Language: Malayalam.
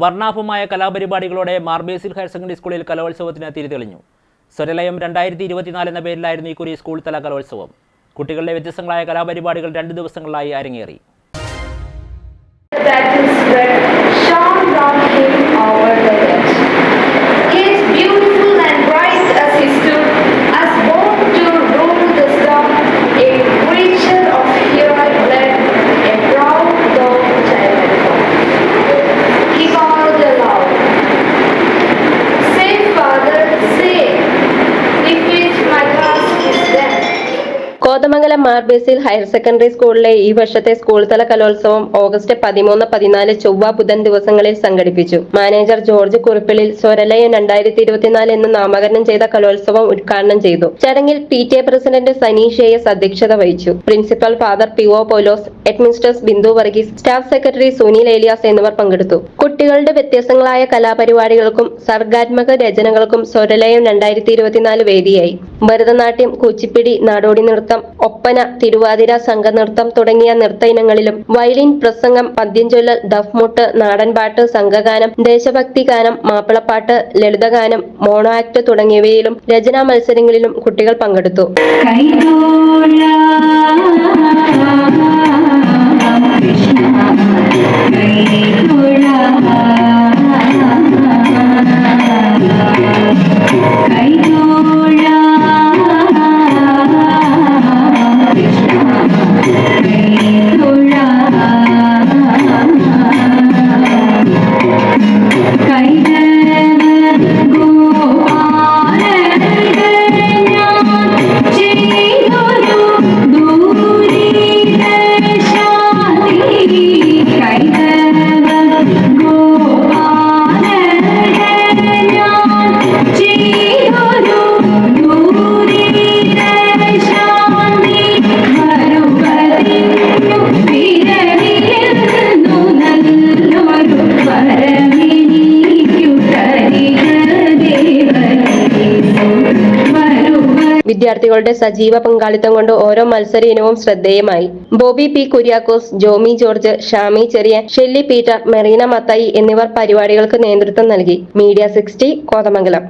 വർണാഭമായ കലാപരിപാടികളോടെ മാർബേസിൽ ഹയർ സെക്കൻഡറി സ്കൂളിൽ കലോത്സവത്തിന് തിരിതെളിഞ്ഞു. സ്വരലയം രണ്ടായിരത്തി ഇരുപത്തിനാല് എന്ന പേരിലായിരുന്നു കുറി സ്കൂൾ തല കലോത്സവം. കുട്ടികളുടെ വ്യത്യസ്തങ്ങളായ കലാപരിപാടികൾ രണ്ട് ദിവസങ്ങളിലായി അരങ്ങേറി. കോതമംഗലം മാർബേസിൽ ഹയർ സെക്കൻഡറി സ്കൂളിലെ ഈ വർഷത്തെ സ്കൂൾ തല കലോത്സവം ഓഗസ്റ്റ് പതിമൂന്ന് പതിനാല് ചൊവ്വ ബുധൻ ദിവസങ്ങളിൽ സംഘടിപ്പിച്ചു. മാനേജർ ജോർജ് കുറിപ്പിളിൽ സ്വരലയം രണ്ടായിരത്തി ഇരുപത്തിനാല് എന്ന് നാമകരണം ചെയ്ത കലോത്സവം ഉദ്ഘാടനം ചെയ്തു. ചടങ്ങിൽ പി ടി എ പ്രസിഡന്റ് സനീഷേയസ് അധ്യക്ഷത വഹിച്ചു. Principal father P O Paulose administrator Bindu Varghese staff secretary Sunil Elias എന്നിവർ പങ്കെടുത്തു. കുട്ടികളുടെ വ്യത്യസ്തങ്ങളായ കലാപരിപാടികൾക്കും സർഗാത്മക രചനകൾക്കും സ്വരലയം രണ്ടായിരത്തി ഇരുപത്തിനാല് വേദിയായി. ഭരതനാട്യം കുച്ചിപ്പിടി നാടോടി നൃത്തം ഒപ്പന തിരുവാതിര സംഘനൃത്തം തുടങ്ങിയ നൃത്ത ഇനങ്ങളിലും വയലിൻ പ്രസംഗം പദ്യം ചൊല്ലൽ ദഫ്മുട്ട് നാടൻപാട്ട് സംഘഗാനം ദേശഭക്തി ഗാനം മാപ്പിളപ്പാട്ട് ലളിതഗാനം മോണോ ആക്ട് തുടങ്ങിയവയിലും രചനാ മത്സരങ്ങളിലും കുട്ടികൾ പങ്കെടുത്തു. വിദ്യാർത്ഥികളുടെ സജീവ പങ്കാളിത്തം കൊണ്ട് ഓരോ മത്സര ഇനവും ശ്രദ്ധേയമായി. ബോബി പി കുര്യാക്കോസ് ജോമി ജോർജ് ഷാമി ചെറിയ ഷെല്ലി പീറ്റർ മെറീന മത്തായി എന്നിവർ പരിപാടികൾക്ക് നേതൃത്വം നൽകി. Media sixty Kothamangalam.